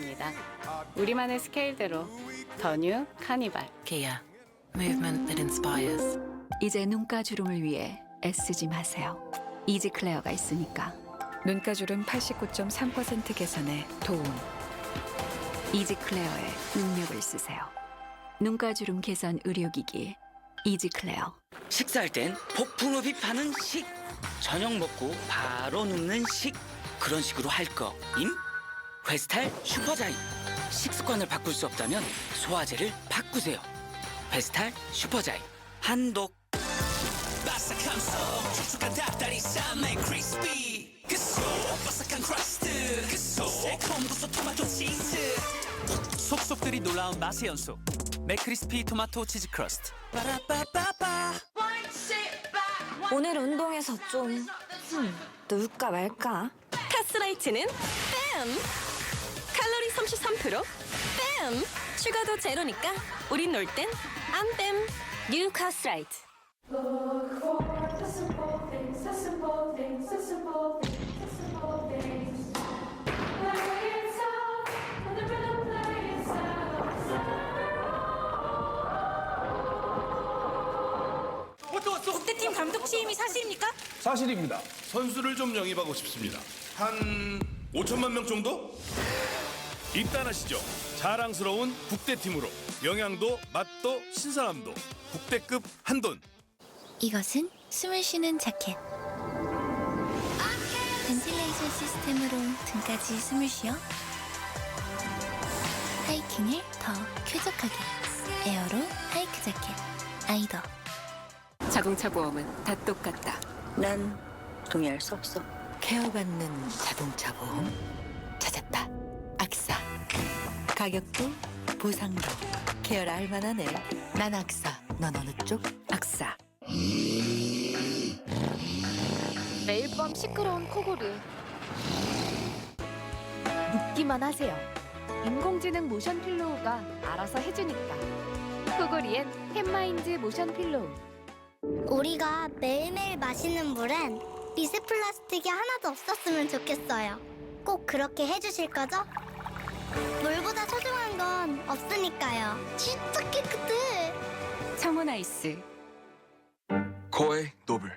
입니다. 우리만의 스케일대로 더뉴 카니발. Kia, movement that inspires. 이제 눈가 주름을 위해 애쓰지 마세요. 이지 클레어가 있으니까. 눈가주름 89.3% 개선에 도움. 이지 클레어의 능력을 쓰세요. 눈가주름 개선 의료기기 이지 클레어. 식사할 땐 폭풍 흡입하는 식 저녁 먹고 바로 눕는 식 그런 식으로 할 거 임 베스탈 슈퍼자이. 식습관을 바꿀 수 없다면 소화제를 바꾸세요. 베스탈 슈퍼자이. 한독. 바삭한 속 촉촉한 닭다리 쌈에 crispy. 그속 바삭한 크러스트 그속 새콤 구수 토마토 치즈. 속속들이 놀라운 맛의 연속 맥크리스피 토마토 치즈 크러스트 빠라빠빠빠 오늘 운동에서 좀 흠, 놀까 말까? 카스라이트는 뺨! 칼로리 33% 뺨! 슈가도 제로니까 우린 놀 땐 안 뺨! 뉴 카스라이트 Look for the simple things, the simple things, the simple things, the simple things. Play itself, when the rhythm play itself. 국대팀 감독 취임이 사실입니까? 사실입니다. 선수를 좀 영입하고 싶습니다. 한 5천만 명 정도? 입단하시죠. 자랑스러운 국대팀으로 영양도, 맛도, 신선함도 국대급 한돈. 이것은 숨을 쉬는 자켓. 벤틸레이션 시스템으로 등까지 숨을 쉬어 하이킹을 더 쾌적하게. 에어로 하이크 자켓. 아이더. 자동차 보험은 다 똑같다. 난 동의할 수 없어. 케어받는 자동차 보험 찾았다. 가격도 보상도 케어를 알만하네. 난 악사. 넌 어느 쪽? 악사. 매일 밤 시끄러운 코골이. 눕기만 하세요. 인공지능 모션 필로우가 알아서 해주니까. 코골이엔 햇마인드 모션 필로우. 우리가 매일매일 마시는 물엔 미세 플라스틱이 하나도 없었으면 좋겠어요. 꼭 그렇게 해주실 거죠? 없으니까요. 진짜 깨끗해. 청원 아이스 코의 노블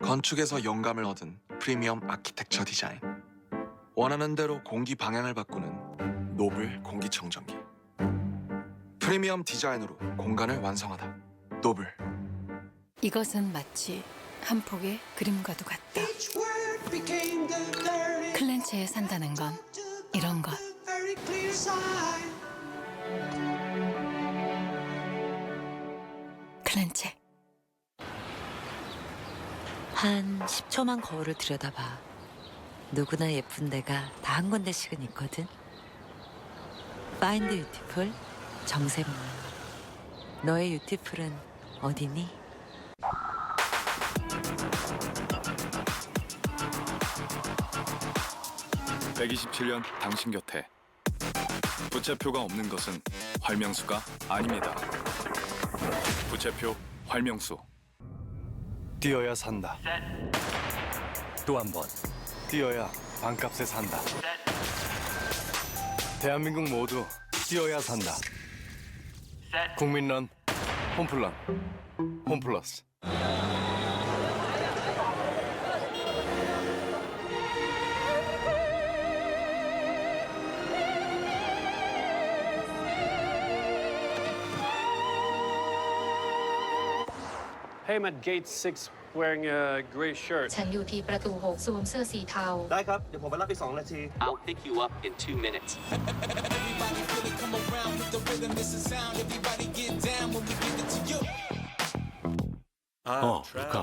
건축에서 영감을 얻은 프리미엄 아키텍처 디자인 원하는 대로 공기 방향을 바꾸는 노블 공기청정기 프리미엄 디자인으로 공간을 완성하다 노블 이것은 마치 한 폭의 그림과도 같다. 클렌치에 산다는 건 이런 것. 클렌치. 한 10초만 거울을 들여다봐. 누구나 예쁜 데가 다 한 군데씩은 있거든. 파인드 유티풀 정샘물. 너의 유티풀은 어디니? (127년) 당신 곁에 부채표가 없는 것은 활명수가 아닙니다 부채표 활명수 뛰어야 산다. 또 한 번. 뛰어야 반값에 산다. 대한민국 모두 뛰어야 산다. 국민런 홈플런 홈플러스. Hey, I'm at gate six wearing a gray shirt. ฉันอยู่ที่ประตูหกสวมเสื้อสีเทา ได้ครับ เดี๋ยวผมไปรับอีก2นาที I'll pick you up in two minutes 어 루카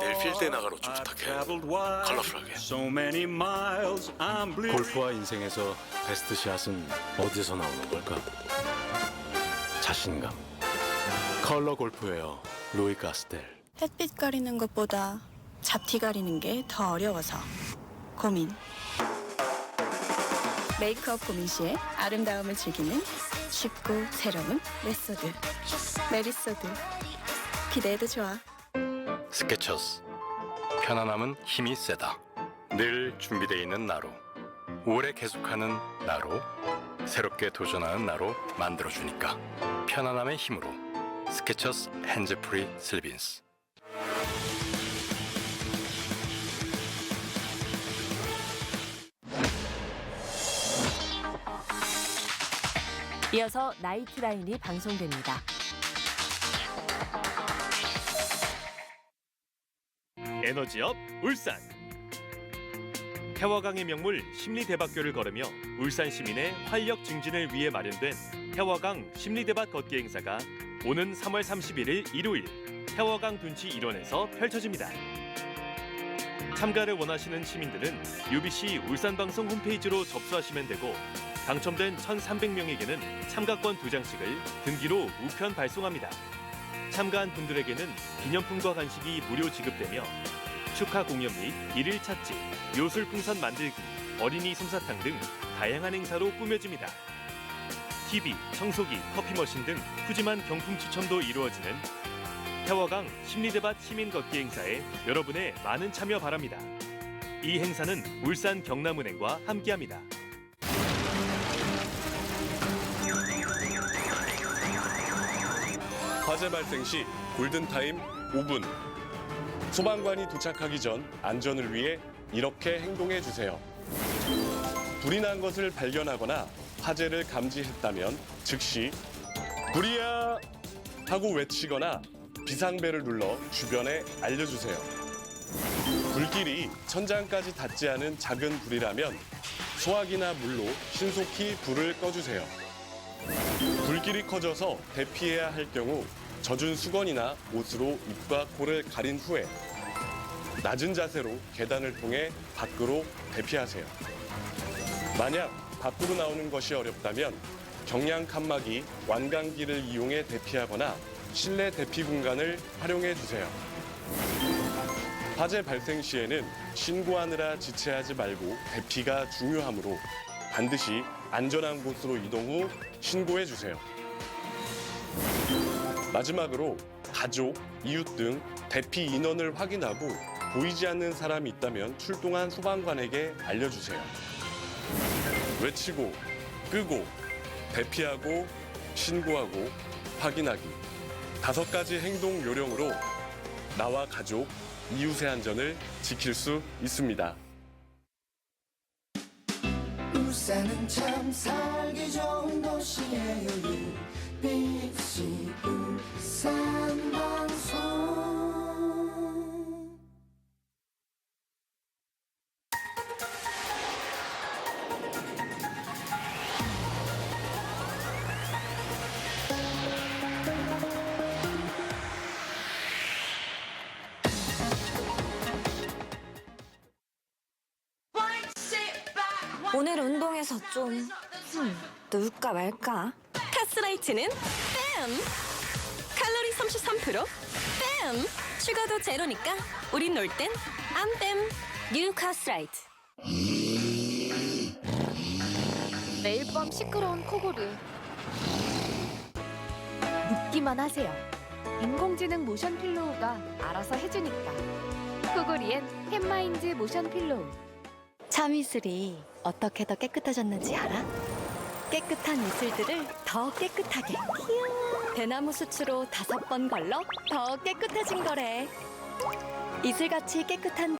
내일 필드 나가러 좀 부탁해 컬러풀하게 골프와 인생에서 베스트 샷은 어디서 나오는 걸까? 자신감. 컬러 골프웨어 로이 가스텔. 햇빛 가리는 것보다 잡티 가리는 게 더 어려워서 고민. 메이크업 고민 시에 아름다움을 즐기는 쉽고 새로운 메소드. 메리소드. 기대해도 좋아. 스케쳐스. 편안함은 힘이 세다. 늘 준비되어 있는 나로. 오래 계속하는 나로. 새롭게 도전하는 나로 만들어주니까 편안함의 힘으로 스케쳐스 핸즈프리 슬빈스 이어서 나이트라인이 방송됩니다. 에너지업 울산 태화강의 명물 심리대박교를 걸으며 울산 시민의 활력 증진을 위해 마련된 태화강 심리대박 걷기 행사가 오는 3월 31일 일요일 태화강 둔치 일원에서 펼쳐집니다. 참가를 원하시는 시민들은 UBC 울산방송 홈페이지로 접수하시면 되고 당첨된 1,300명에게는 참가권 2장씩을 등기로 우편 발송합니다. 참가한 분들에게는 기념품과 간식이 무료 지급되며 축하 공연 및 일일 찾지, 묘술 풍선 만들기, 어린이 솜사탕 등 다양한 행사로 꾸며집니다. TV, 청소기, 커피 머신 등 푸짐한 경품 추첨도 이루어지는 태화강 심리대밭 시민 걷기 행사에 여러분의 많은 참여 바랍니다. 이 행사는 울산 경남은행과 함께합니다. 화재 발생 시 골든타임 5분. 소방관이 도착하기 전 안전을 위해 이렇게 행동해 주세요. 불이 난 것을 발견하거나 화재를 감지했다면 즉시 불이야 하고 외치거나 비상벨을 눌러 주변에 알려주세요. 불길이 천장까지 닿지 않은 작은 불이라면 소화기나 물로 신속히 불을 꺼주세요. 불길이 커져서 대피해야 할 경우 젖은 수건이나 옷으로 입과 코를 가린 후에 낮은 자세로 계단을 통해 밖으로 대피하세요. 만약 밖으로 나오는 것이 어렵다면 경량 칸막이 완강기를 이용해 대피하거나 실내 대피 공간을 활용해 주세요. 화재 발생 시에는 신고하느라 지체하지 말고 대피가 중요하므로 반드시 안전한 곳으로 이동 후 신고해 주세요. 마지막으로 가족, 이웃 등 대피 인원을 확인하고 보이지 않는 사람이 있다면 출동한 소방관에게 알려주세요. 외치고, 끄고, 대피하고, 신고하고, 확인하기. 다섯 가지 행동 요령으로 나와 가족, 이웃의 안전을 지킬 수 있습니다. 울산은 참 살기 좋은 도시예요 오늘 운동에서 좀 흠, 누울까 말까? 카스라이트는 뺨! 칼로리 33% 뺨! 슈가도 제로니까 우린 놀 땐 안 뺨! 뉴 카스라이트 매일 밤 시끄러운 코골이. 눕기만 하세요. 인공지능 모션 필로우가 알아서 해주니까. 코골이엔 햇마인드 모션 필로우. 참 이슬이 어떻게 더 깨끗해졌는지 알아? 깨끗한 이슬들을 더 깨끗하게. 대나무 수치로 다섯 번 걸러 더 깨끗해진 거래. 이슬같이 깨끗한